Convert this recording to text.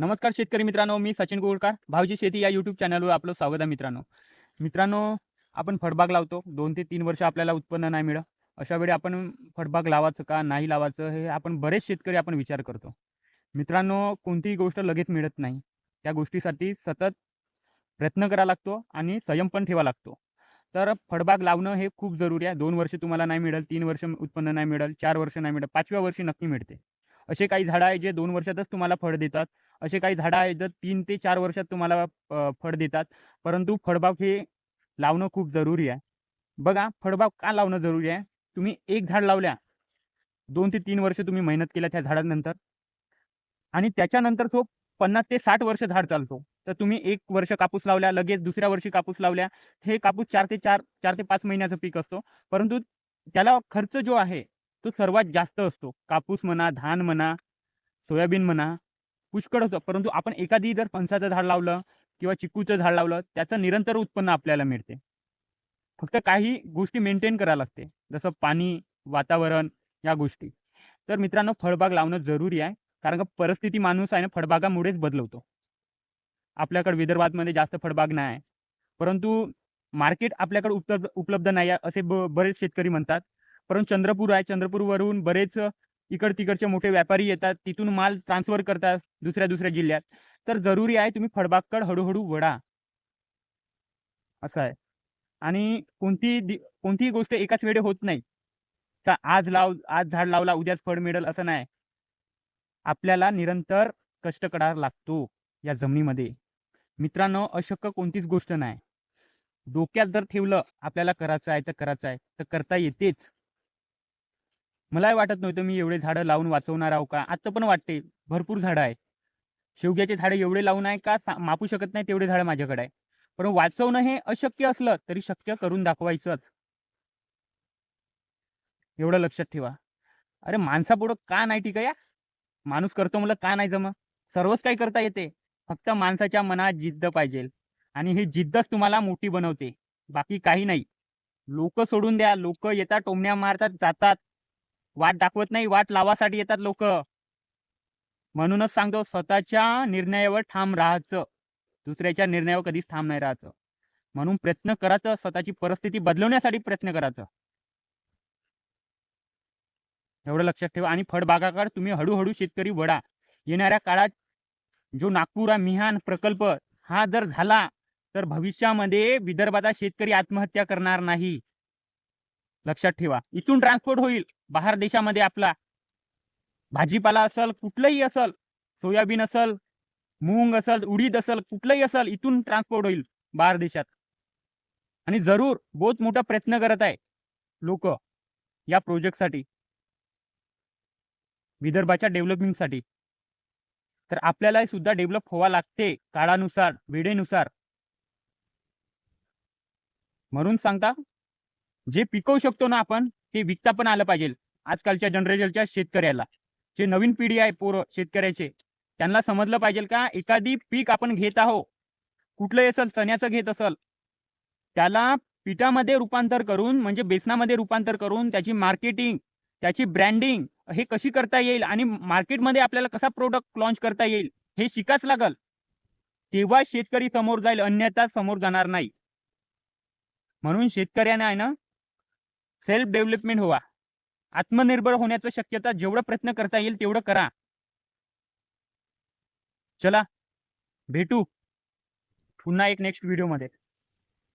नमस्कार शेतकरी मित्रांनो मी सचिन गोळकार. भावजी शेती या यूट्यूब चॅनलवर आपलं स्वागत आहे मित्रांनो. मित्रांनो आपण फळबाग लावतो. दोन ते तीन वर्ष आपल्याला उत्पन्न नाही मिळत. अशा वेळी आपण फळबाग लावायचं का नाही लावायचं हे आपण बरेच शेतकरी आपण विचार करतो. मित्रांनो कोणतीही गोष्ट लगेच मिळत नाही. त्या गोष्टीसाठी सतत प्रयत्न करावा लागतो आणि संयम पण ठेवा लागतो. तर फळबाग लावणं हे खूप जरुरी आहे. दोन वर्ष तुम्हाला नाही मिळेल तीन वर्ष उत्पन्न नाही मिळेल चार वर्ष नाही मिळेल पाचव्या वर्षी नक्की मिळते. असे काही झाडं आहे जे दोन वर्षातच तुम्हाला फळ देतात. असे काही झाडं आहेत जर तीन ते चार वर्षात तुम्हाला फळ देतात. परंतु फळबाग हे लावणं खूप जरुरी आहे. बघा फळबाग का लावणं जरुरी आहे? तुम्ही एक झाड लावल्या दोन ते तीन वर्ष तुम्ही मेहनत केल्या त्या झाडानंतर. आणि त्याच्यानंतर तो पन्नास ते साठ वर्ष झाड चालतो. तर तुम्ही एक वर्ष कापूस लावल्या लगेच दुसऱ्या वर्षी कापूस लावल्या. हे कापूस चार ते चार चार ते पाच महिन्याचं पीक असतो. परंतु त्याला खर्च जो आहे तो सर्वात जास्त असतो. कापूस म्हणा धान म्हणा सोयाबीन म्हणा पुष्कळ होतं. परंतु आपण एखादी जर फणसाचं झाड लावलं किंवा चिकूचं झाड लावलं त्याचं निरंतर उत्पन्न आपल्याला मिळते. फक्त काही गोष्टी मेंटेन करावं लागते. जसं पाणी वातावरण या गोष्टी. तर मित्रांनो फळबाग लावणं जरुरी आहे. कारण का परिस्थिती माणूस आहे ना फळबागामुळेच बदलवतो. आपल्याकडे विदर्भातमध्ये जास्त फळबाग नाही. आहे परंतु मार्केट आपल्याकडे उपलब्ध उपलब्ध नाही आहे असे ब बरेच शेतकरी म्हणतात. परंतु चंद्रपूर आहे. चंद्रपूरवरून बरेच इकड तिकडचे मोठे व्यापारी येतात तिथून माल ट्रान्सफर करतात दुसऱ्या दुसऱ्या जिल्ह्यात. तर जरुरी आहे तुम्ही फळबागकड हळूहळू वडा असं आहे. आणि कोणती कोणतीही गोष्ट एकाच वेळे होत नाही. का आज लाव आज झाड लावला उद्याच फळ मिळेल असं नाही. आपल्याला निरंतर कष्ट करावा लागतो या जमिनीमध्ये. मित्रांनो अशक्य कोणतीच गोष्ट नाही. डोक्यात जर ठेवलं आपल्याला करायचं आहे तर करायचं आहे. तर करता येतेच. मलाही वाटत नव्हतं मी एवढे झाडं लावून वाचवणार आहो का? आता पण वाटते. भरपूर झाडं आहे. शेवग्याचे झाडं एवढे लावून आहे का? सा- मापू शकत नाही तेवढे झाडं माझ्याकडे आहे. पण वाचवणं हे अशक्य असलं तरी शक्य करून दाखवायचंच. एवढं लक्षात ठेवा. अरे माणसापुढं का नाही ठीक या? माणूस करतो मला का नाही जम? सर्वच काही करता येते. फक्त माणसाच्या मनात जिद्द पाहिजे. आणि ही जिद्दच तुम्हाला मोठी बनवते. बाकी काही नाही. लोक सोडून द्या. लोक येतात टोमण्या मारतात जातात. वाट दाखवत नाही वाट लावासाठी येतात लोक. म्हणूनच सांगतो स्वतःच्या निर्णयावर ठाम राहायचं. दुसऱ्याच्या निर्णयावर कधीच ठाम नाही राहायचं. म्हणून प्रयत्न करायचं स्वतःची परिस्थिती बदलवण्यासाठी प्रयत्न करायचं. एवढं लक्षात ठेवा आणि फळबागाकार तुम्ही हळूहळू शेतकरी वडा. येणाऱ्या काळात जो नागपूर मिहान प्रकल्प हा जर झाला तर भविष्यामध्ये विदर्भाचा शेतकरी आत्महत्या करणार नाही. लक्षात ठेवा. इथून ट्रान्सपोर्ट होईल. बाहेर देशामध्ये आपला भाजीपाला असल कुठलंही असल सोयाबीन असल मूंग असल उडीद असल कुठलंही असल इथून ट्रान्सपोर्ट होईल बाहेर देशात. आणि जरूर बहुत मोठा प्रयत्न करत आहे लोक या प्रोजेक्टसाठी विदर्भाच्या डेव्हलपिंगसाठी तर आपल्याला सुद्धा डेव्हलप व्हावा लागते काळानुसार वेळेनुसार. म्हणून सांगता जे पिकवू शकतो ना आपण ते विकता पण आलं पाहिजे. आजकालच्या जनरेशनच्या शेतकऱ्याला. जे नवीन पिढी आहे पोरं शेतकऱ्याचे त्यांना समजलं पाहिजे का एखादी पीक आपण घेत आहो कुठलंही असेल चण्याचं घेत असेल त्याला पिठामध्ये रूपांतर करून म्हणजे बेसनामध्ये रूपांतर करून त्याची मार्केटिंग त्याची ब्रँडिंग हे कशी करता येईल आणि मार्केटमध्ये आपल्याला कसा प्रोडक्ट लॉन्च करता येईल हे शिकाच लागल. तेव्हा शेतकरी समोर जाईल अन्यथा समोर जाणार नाही. म्हणून शेतकऱ्याने आहे ना सेल्फ डेव्हलपमेंट व्हा. आत्मनिर्भर होण्याचं शक्यता जेवढं प्रयत्न करता येईल तेवढं करा. चला भेटू पुन्हा एक नेक्स्ट व्हिडिओमध्ये